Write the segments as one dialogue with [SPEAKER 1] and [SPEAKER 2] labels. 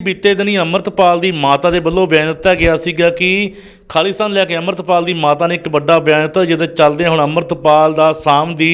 [SPEAKER 1] ਬੀਤੇ ਦਿਨੀ ਅੰਮ੍ਰਿਤਪਾਲ ਦੀ ਮਾਤਾ ਦੇ ਵੱਲੋਂ ਬਿਆਨ ਦਿੱਤਾ ਗਿਆ ਸੀਗਾ ਕਿ ਖਾਲਿਸਤਾਨ ਲੈ ਕੇ ਅੰਮ੍ਰਿਤਪਾਲ ਦੀ ਮਾਤਾ ਨੇ ਇੱਕ ਵੱਡਾ ਬਿਆਨ ਦਿੱਤਾ, ਜਿਹਦੇ ਚੱਲਦੇ ਹੁਣ ਅੰਮ੍ਰਿਤਪਾਲ ਦਾ ਸਾਮ ਦੀ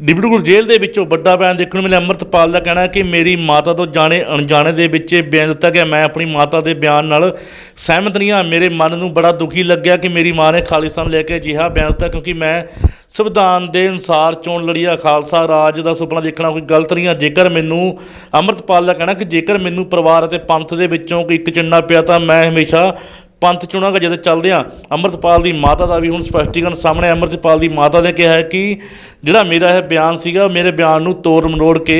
[SPEAKER 1] ਡਿਬੜੂਗੜ ਜੇਲ੍ਹ ਦੇ ਵਿੱਚੋਂ ਵੱਡਾ ਬਿਆਨ ਦੇਖਣ ਨੂੰ ਮਿਲਿਆ। ਅੰਮ੍ਰਿਤਪਾਲ ਦਾ ਕਹਿਣਾ ਹੈ ਕਿ ਮੇਰੀ ਮਾਤਾ ਤੋਂ ਜਾਣੇ ਅਣਜਾਣੇ ਦੇ ਵਿੱਚ ਇਹ ਬਿਆਨ ਦਿੱਤਾ ਗਿਆ। ਮੈਂ ਆਪਣੀ ਮਾਤਾ ਦੇ ਬਿਆਨ ਨਾਲ ਸਹਿਮਤ ਨਹੀਂ ਹਾਂ। ਮੇਰੇ ਮਨ ਨੂੰ ਬੜਾ ਦੁਖੀ ਲੱਗਿਆ ਕਿ ਮੇਰੀ ਮਾਂ ਨੇ ਖਾਲਿਸਤਾਨ ਲੈ ਕੇ ਅਜਿਹਾ ਬਿਆਨ ਦਿੱਤਾ, ਕਿਉਂਕਿ ਮੈਂ ਸੰਵਿਧਾਨ ਦੇ ਅਨੁਸਾਰ ਚੋਣ ਲੜੀ ਆ। ਖਾਲਸਾ ਰਾਜ ਦਾ ਸੁਪਨਾ ਦੇਖਣਾ ਕੋਈ ਗਲਤ ਨਹੀਂ ਆ। ਜੇਕਰ ਮੈਨੂੰ, ਅੰਮ੍ਰਿਤਪਾਲ ਦਾ ਕਹਿਣਾ ਕਿ ਜੇਕਰ ਮੈਨੂੰ ਪਰਿਵਾਰ ਅਤੇ ਪੰਥ ਦੇ ਵਿੱਚੋਂ ਕੋਈ ਇੱਕ ਚੁਣਨਾ ਪਿਆ ਤਾਂ ਮੈਂ ਹਮੇਸ਼ਾ ਪੰਥ ਚੁਣਾਂਗਾ ਜਦੋਂ ਚੱਲਦੇ ਆ ਅੰਮ੍ਰਿਤਪਾਲ ਦੀ ਮਾਤਾ ਦਾ ਵੀ ਹੁਣ ਸਪਸ਼ਟੀਕਰਨ ਸਾਹਮਣੇ ਆਇਆ। ਅੰਮ੍ਰਿਤਪਾਲ ਦੀ ਮਾਤਾ ਨੇ ਕਿਹਾ ਹੈ ਕਿ ਜਿਹੜਾ ਮੇਰਾ ਇਹ ਬਿਆਨ ਸੀਗਾ, ਮੇਰੇ ਬਿਆਨ ਨੂੰ ਤੋੜ ਮਰੋੜ ਕੇ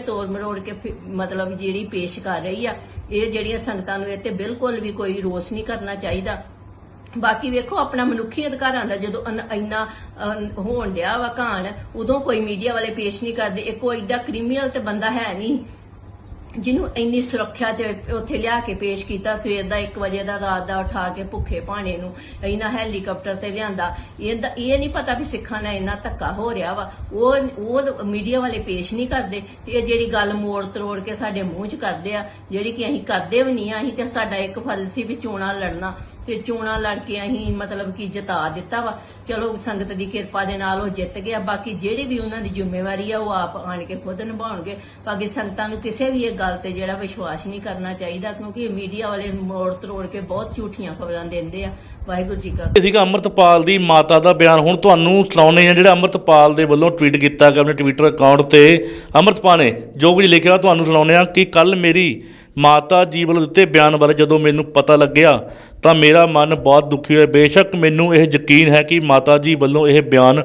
[SPEAKER 2] ਤੋੜ ਮਰੋੜ ਕੇ ਮਤਲਬ ਜਿਹੜੀ ਪੇਸ਼ ਕਰ ਰਹੀ ਆ, ਇਹ ਜਿਹੜੀਆਂ ਸੰਗਤਾਂ ਨੂੰ ਇਹ ਤੇ ਬਿਲਕੁਲ ਵੀ ਕੋਈ ਰੋਸ ਨਹੀਂ ਕਰਨਾ ਚਾਹੀਦਾ। ਬਾਕੀ ਵੇਖੋ, ਆਪਣਾ ਮਨੁੱਖੀ ਅਧਿਕਾਰਾਂ ਦਾ ਜਦੋਂ ਇੰਨਾ ਹੋਣ ਡਿਆ ਵਾ ਘਾਣ, ਉਦੋਂ ਕੋਈ ਮੀਡੀਆ ਵਾਲੇ ਪੇਸ਼ ਨਹੀਂ ਕਰਦੇ, ਇਹ ਕੋਈ ਏਡਾ ਕ੍ਰਿਮੀਨਲ ਤੇ ਬੰਦਾ ਹੈ ਨਹੀਂ। ਜਿਹਨੂੰ ਇੰਨੀ ਸੁਰੱਖਿਆ ਚ ਉੱਥੇ ਲਿਆ ਕੇ ਪੇਸ਼ ਕੀਤਾ, ਸਵੇਰ ਦਾ 1 ਵਜੇ ਦਾ, ਰਾਤ ਦਾ ਉਠਾ ਕੇ ਭੁੱਖੇ ਭਾਣੇ ਨੂੰ ਇਹਨਾਂ ਹੈਲੀਕਾਪਟਰ ਤੇ ਲਿਆਂਦਾ। ਇਹਦਾ ਇਹ ਨਹੀਂ ਪਤਾ ਵੀ ਸਿੱਖਾਂ ਨਾਲ ਇੰਨਾ ਧੱਕਾ ਹੋ ਰਿਹਾ ਵਾ। ਉਹ ਉਹ ਮੀਡੀਆ ਵਾਲੇ ਪੇਸ਼ ਨਹੀਂ ਕਰਦੇ ਤੇ ਇਹ ਜਿਹੜੀ ਗੱਲ ਮੋੜ ਤਰੋੜ ਕੇ ਸਾਡੇ ਮੂੰਹ 'ਚ ਕਰਦੇ ਆ, ਜਿਹੜੀ ਕਿ ਅਸੀਂ ਕਰਦੇ ਵੀ ਨਹੀਂ ਆ, ਅਸੀਂ ਤੇ ਸਾਡਾ ਇੱਕ ਫਰਜ਼ ਸੀ ਵੀ ਚੋਣਾਂ ਲੜਨਾ। ਤੇ ਚੋਣਾਂ ਲੜ ਕੇ ਅਸੀਂ ਮਤਲਬ ਕਿ ਜਿਤਾ ਦਿੱਤਾ ਵਾ। ਚਲੋ, ਸੰਗਤ ਦੀ ਕਿਰਪਾ ਦੇ ਨਾਲ ਉਹ ਜਿੱਤ ਗਿਆ। ਬਾਕੀ ਜਿਹੜੀ ਵੀ ਉਹਨਾਂ ਦੀ ਜ਼ਿੰਮੇਵਾਰੀ ਆ, ਉਹ ਆਪ ਆਣ ਕੇ ਖੁਦ ਨਿਭਾਉਣਗੇ। ਬਾਕੀ ਸੰਗਤਾਂ ਨੂੰ ਕਿਸੇ ਵੀ ਇਹ ਗੱਲ ਤੇ ਜਿਹੜਾ ਵਿਸ਼ਵਾਸ ਨਹੀਂ ਕਰਨਾ ਚਾਹੀਦਾ, ਕਿਉਂਕਿ ਮੀਡੀਆ ਵਾਲੇ ਮੋੜ ਤਰੋੜ ਕੇ ਬਹੁਤ ਝੂਠੀਆਂ ਖਬਰਾਂ ਦਿੰਦੇ ਆ। ਵਾਹਿਗੁਰੂ ਜੀ ਕਾ
[SPEAKER 1] ਇਹ ਸੀਗਾ ਅੰਮ੍ਰਿਤਪਾਲ ਦੀ ਮਾਤਾ ਦਾ ਬਿਆਨ ਹੁਣ ਤੁਹਾਨੂੰ ਸੁਣਾਉਣੇ ਆ ਜਿਹੜਾ ਅੰਮ੍ਰਿਤਪਾਲ ਦੇ ਵੱਲੋਂ ਟਵੀਟ ਕੀਤਾ ਗਿਆ ਆਪਣੇ ਟਵਿੱਟਰ ਅਕਾਊਂਟ ਤੇ, ਅੰਮ੍ਰਿਤਪਾਲ ਨੇ ਜੋ ਕੁਝ ਲਿਖਿਆ ਤੁਹਾਨੂੰ ਸੁਣਾਉਣੇ ਆ ਕਿ ਕੱਲ ਮੇਰੀ ਮਾਤਾ ਜੀ ਵੱਲੋਂ ਦਿੱਤੇ ਬਿਆਨ ਬਾਰੇ ਜਦੋਂ ਮੈਨੂੰ ਪਤਾ ਲੱਗਿਆ, ਤਾਂ ਮੇਰਾ ਮਨ ਬਹੁਤ ਦੁਖੀ ਹੋਇਆ। ਬੇਸ਼ੱਕ ਮੈਨੂੰ ਇਹ ਯਕੀਨ ਹੈ ਕਿ ਮਾਤਾ ਜੀ ਵੱਲੋਂ ਇਹ ਬਿਆਨ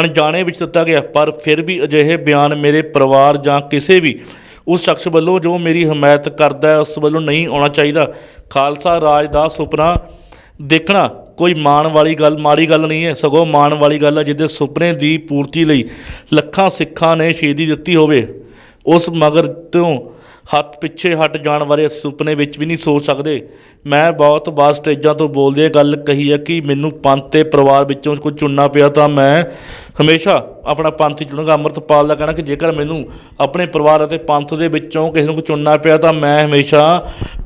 [SPEAKER 1] ਅਣਜਾਣੇ ਵਿੱਚ ਦਿੱਤਾ ਗਿਆ, ਪਰ ਫਿਰ ਵੀ ਅਜਿਹੇ ਬਿਆਨ ਮੇਰੇ ਪਰਿਵਾਰ ਜਾਂ ਕਿਸੇ ਵੀ ਉਸ ਸ਼ਖਸ ਵੱਲੋਂ ਜੋ ਮੇਰੀ ਹਮਾਇਤ ਕਰਦਾ ਹੈ, ਉਸ ਵੱਲੋਂ ਨਹੀਂ ਆਉਣਾ ਚਾਹੀਦਾ। ਖਾਲਸਾ ਰਾਜ ਦਾ ਸੁਪਨਾ ਦੇਖਣਾ ਕੋਈ ਮਾਣ ਵਾਲੀ ਗੱਲ, ਮਾੜੀ ਗੱਲ ਨਹੀਂ ਹੈ, ਸਗੋਂ ਮਾਣ ਵਾਲੀ ਗੱਲ ਹੈ ਜਿਹਦੇ ਸੁਪਨੇ ਦੀ ਪੂਰਤੀ ਲਈ ਲੱਖਾਂ ਸਿੱਖਾਂ ਨੇ ਸ਼ਹੀਦੀ ਦਿੱਤੀ ਹੋਵੇ। ਉਸ ਮਗਰ ਤੋਂ ਹੱਥ ਪਿੱਛੇ ਹਟ ਜਾਣ ਬਾਰੇ ਸੁਪਨੇ ਵਿੱਚ ਵੀ ਨਹੀਂ ਸੋਚ ਸਕਦੇ। ਮੈਂ ਬਹੁਤ ਵਾਰ ਸਟੇਜਾਂ ਤੋਂ ਬੋਲਦੇ ਇਹ ਗੱਲ ਕਹੀ ਹੈ ਕਿ ਮੈਨੂੰ ਪੰਥ ਤੇ ਪਰਿਵਾਰ ਵਿੱਚੋਂ ਕੁਝ ਚੁਣਨਾ ਪਿਆ ਤਾਂ ਮੈਂ ਹਮੇਸ਼ਾ ਆਪਣਾ ਪੰਥ ਚੁਣਾਂਗਾ। ਅੰਮ੍ਰਿਤਪਾਲ ਦਾ ਕਹਿਣਾ ਕਿ ਜੇਕਰ ਮੈਨੂੰ ਆਪਣੇ ਪਰਿਵਾਰ ਅਤੇ ਪੰਥ ਦੇ ਵਿੱਚੋਂ ਕਿਸੇ ਨੂੰ ਚੁਣਨਾ ਪਿਆ ਤਾਂ ਮੈਂ ਹਮੇਸ਼ਾ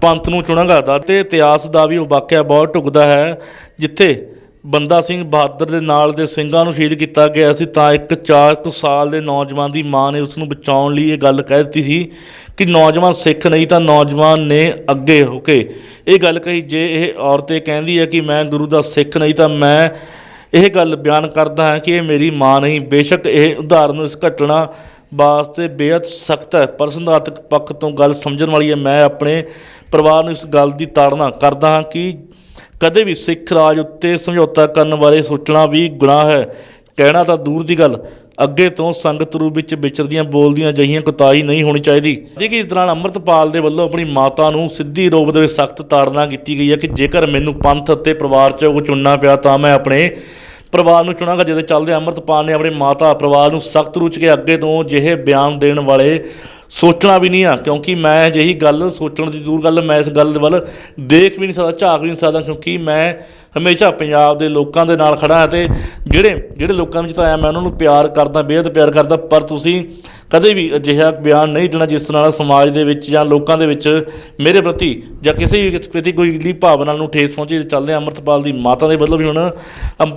[SPEAKER 1] ਪੰਥ ਨੂੰ ਚੁਣਾਂਗਾ। ਦਾ ਤੇ ਇਤਿਹਾਸ ਦਾ ਵੀ ਉਹ ਵਾਕਿਆ ਬਹੁਤ ਢੁਕਦਾ ਹੈ, ਜਿੱਥੇ ਬੰਦਾ ਸਿੰਘ ਬਹਾਦਰ ਦੇ ਨਾਲ ਦੇ ਸਿੰਘਾਂ ਨੂੰ ਸ਼ਹੀਦ ਕੀਤਾ ਗਿਆ ਸੀ, ਤਾਂ ਇੱਕ 4 ਕੁ ਸਾਲ ਦੇ ਨੌਜਵਾਨ ਦੀ ਮਾਂ ਨੇ ਉਸ ਨੂੰ ਬਚਾਉਣ ਲਈ ਇਹ ਗੱਲ ਕਹਿ ਦਿੱਤੀ ਸੀ ਕਿ ਨੌਜਵਾਨ ਸਿੱਖ ਨਹੀਂ ਤਾਂ ਨੌਜਵਾਨ ਨੇ ਅੱਗੇ ਹੋ ਕੇ। ਇਹ ਗੱਲ ਕਹੀ ਜੇ ਇਹ ਔਰਤ ਇਹ ਕਹਿੰਦੀ ਹੈ ਕਿ ਮੈਂ ਗੁਰੂ ਦਾ ਸਿੱਖ ਨਹੀਂ ਤਾਂ ਮੈਂ ਇਹ ਗੱਲ ਬਿਆਨ ਕਰਦਾ ਹਾਂ ਕਿ ਇਹ ਮੇਰੀ ਮਾਂ ਨਹੀਂ। ਬੇਸ਼ੱਕ ਇਹ ਉਦਾਹਰਨ ਇਸ ਘਟਨਾ ਵਾਸਤੇ ਬੇहद ਸਖਤ ਹੈ। ਪਰ ਸਿਧਾਂਤਕ ਪੱਖ ਤੋਂ ਗੱਲ ਸਮਝਣ ਵਾਲੀ ਹੈ। ਮੈਂ ਆਪਣੇ ਪਰਿਵਾਰ ਨੂੰ ਇਸ ਗੱਲ ਦੀ ਤਾੜਨਾ ਕਰਦਾ ਹਾਂ ਕਿ ਕਦੇ ਵੀ ਸਿੱਖ ਰਾਜ ਉੱਤੇ ਸਮਝੌਤਾ ਕਰਨ ਬਾਰੇ ਸੋਚਣਾ ਵੀ ਗੁਨਾਹ ਹੈ। ਕਹਿਣਾ ਤਾਂ ਦੂਰ ਦੀ ਗੱਲ। ਅੱਗੇ ਤੋਂ ਸੰਗਤ ਰੂਪ ਵਿੱਚ ਵਿਚਰਦੀਆਂ, ਬੋਲਦੀਆਂ ਜਹੀਆਂ ਕੁਤਾਹੀ ਨਹੀਂ ਹੋਣੀ ਚਾਹੀਦੀ। ਜੇ ਕਿ ਇਸ ਦੌਰਾਨ ਅੰਮ੍ਰਿਤਪਾਲ ਦੇ ਵੱਲੋਂ ਆਪਣੀ ਮਾਤਾ ਨੂੰ ਸਿੱਧੀ ਰੂਪ ਦੇ ਵਿੱਚ ਸਖਤ ਤਾੜਨਾ ਕੀਤੀ ਗਈ ਹੈ ਕਿ ਜੇਕਰ ਮੈਨੂੰ ਪੰਥ ਅਤੇ ਪਰਿਵਾਰ 'ਚ ਕੁਝ ਚੁਣਨਾ ਪਿਆ ਤਾਂ ਮੈਂ ਆਪਣੇ ਪਰਿਵਾਰ ਨੂੰ ਚੁਣਾਂਗਾ। ਜਿਹਦੇ ਚੱਲਦੇ ਅੰਮ੍ਰਿਤਪਾਲ ਨੇ ਆਪਣੇ ਮਾਤਾ, ਪਰਿਵਾਰ ਨੂੰ ਸਖਤ ਰੂਪ 'ਚ ਕੇ ਅੱਗੇ ਤੋਂ ਜਿਹੇ ਬਿਆਨ ਦੇਣ ਵਾਲੇ ਸੋਚਣਾ ਵੀ ਨਹੀਂ ਆ, ਕਿਉਂਕਿ ਮੈਂ ਅਜਿਹੀ ਗੱਲ, ਸੋਚਣ ਦੀ ਦੂਰ ਗੱਲ ਮੈਂ ਇਸ ਗੱਲ ਦੇ ਵੱਲ ਦੇਖ ਵੀ ਨਹੀਂ ਸਕਦਾ, ਝਾਕ ਵੀ ਨਹੀਂ ਸਕਦਾ, ਕਿਉਂਕਿ ਮੈਂ ਹਮੇਸ਼ਾ ਪੰਜਾਬ ਦੇ ਲੋਕਾਂ ਦੇ ਨਾਲ ਖੜਾ ਹਾਂ ਤੇ ਜਿਹੜੇ ਜਿਹੜੇ ਲੋਕਾਂ ਵਿੱਚ ਤਾਂ ਆਇਆ, ਮੈਂ ਉਹਨਾਂ ਨੂੰ ਪਿਆਰ ਕਰਦਾ ਬੇਹੱਦ ਪਿਆਰ ਕਰਦਾ, ਪਰ ਤੁਸੀਂ ਕਦੇ ਵੀ ਅਜਿਹਾ ਬਿਆਨ ਨਹੀਂ ਦੇਣਾ ਜਿਸ ਨਾਲ ਸਮਾਜ ਦੇ ਵਿੱਚ ਜਾਂ ਲੋਕਾਂ ਦੇ ਵਿੱਚ ਮੇਰੇ ਪ੍ਰਤੀ ਜਾਂ ਕਿਸੇ ਵੀ ਪ੍ਰਤੀ ਕੋਈ ਇਲੀ ਭਾਵਨਾ ਨੂੰ ਠੇਸ ਪਹੁੰਚੇ ਚੱਲਦੇ ਹਾਂ ਅੰਮ੍ਰਿਤਪਾਲ ਦੀ ਮਾਤਾ ਦੇ ਵੱਲੋਂ ਵੀ ਹੁਣ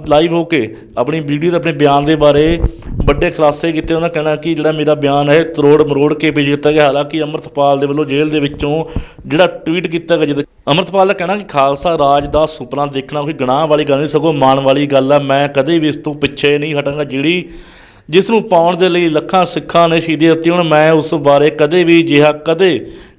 [SPEAKER 1] ਲਾਈਵ ਹੋ ਕੇ ਆਪਣੀ ਵੀਡੀਓ ਤੇ ਆਪਣੇ ਬਿਆਨ ਦੇ ਬਾਰੇ ਵੱਡੇ ਖੁਲਾਸੇ ਕੀਤੇ। ਉਹਨਾਂ ਕਹਿਣਾ ਕਿ ਜਿਹੜਾ ਮੇਰਾ ਬਿਆਨ ਹੈ, ਤਰੋੜ ਮਰੋੜ ਕੇ ਪੇਸ਼ ਕੀਤਾ ਗਿਆ। ਹਾਲਾਂਕਿ ਅੰਮ੍ਰਿਤਪਾਲ ਦੇ ਵੱਲੋਂ ਜੇਲ੍ਹ ਦੇ ਵਿੱਚੋਂ ਜਿਹੜਾ ਟਵੀਟ ਕੀਤਾ ਗਿਆ, ਜਿਹਦੇ ਅੰਮ੍ਰਿਤਪਾਲ ਦਾ ਕਹਿਣਾ ਕਿ ਖਾਲਸਾ ਰਾਜ ਦਾ ਸੁਪਨਾ ਦੇਖਣਾ ਕੋਈ ਗੁਨਾਹ ਵਾਲੀ ਗੱਲ ਨਹੀਂ, ਸਗੋਂ ਮਾਣ ਵਾਲੀ ਗੱਲ ਆ। ਮੈਂ ਕਦੇ ਵੀ ਇਸ ਤੋਂ ਪਿੱਛੇ ਨਹੀਂ ਹਟਾਂਗਾ। ਜਿਹੜੀ ਜਿਸ ਨੂੰ ਪਾਉਣ ਦੇ ਲਈ ਲੱਖਾਂ ਸਿੱਖਾਂ ਨੇ ਸ਼ਹੀਦੀ ਦਿੱਤੀ। ਹੁਣ ਮੈਂ ਉਸ ਬਾਰੇ ਕਦੇ ਵੀ ਜਿਹਾ ਕਦੇ